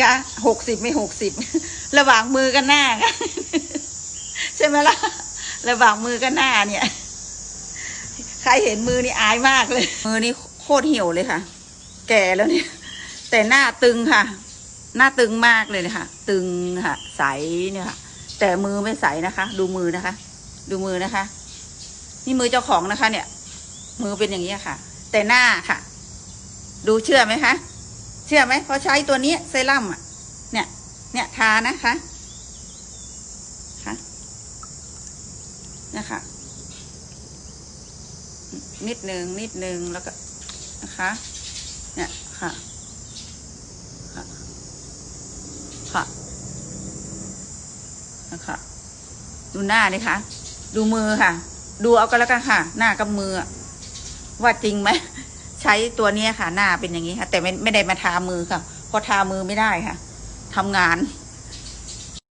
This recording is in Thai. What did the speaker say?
กะหกสิบไม่หกสิบระหว่างมือกับหน้าใช่ไหมล่ะระหว่างมือกับหน้าเนี่ย ใครเห็นมือนี่อายมากเลย มือนี่โคตรเหี่ยวเลยค่ะ แก่แล้วเนี่ย แต่หน้าตึงค่ะ หน้าตึงมากเลยนะคะตึงค่ะ ใสเนี่ยค่ะ แต่มือไม่ใสนะคะ ดูมือนะคะ ดูมือนะคะ นี่มือเจ้าของนะคะ เนี่ย มือเป็นอย่างนี้ค่ะ แต่หน้าค่ะ ดูเชื่อไหมคะ เชื่อไหมพอใช้ตัวนี้เซรั่มอะ เนี่ย เนี่ยทานะคะค่ะนะคะนิดหนึ่งนิดหนึ่งแล้วก็นะคะ เนี่ยค่ะค่ะนะคะดูหน้าดิคะดูมือค่ะ ดูเอาก็แล้วกันค่ะ หน้ากับมือ ว่าจริงไหม ใช้ตัวเนี้ยค่ะ หน้าเป็นอย่างนี้ค่ะ แต่ไม่ไม่ได้มาทามือค่ะเพราะทามือไม่ได้ค่ะทำงาน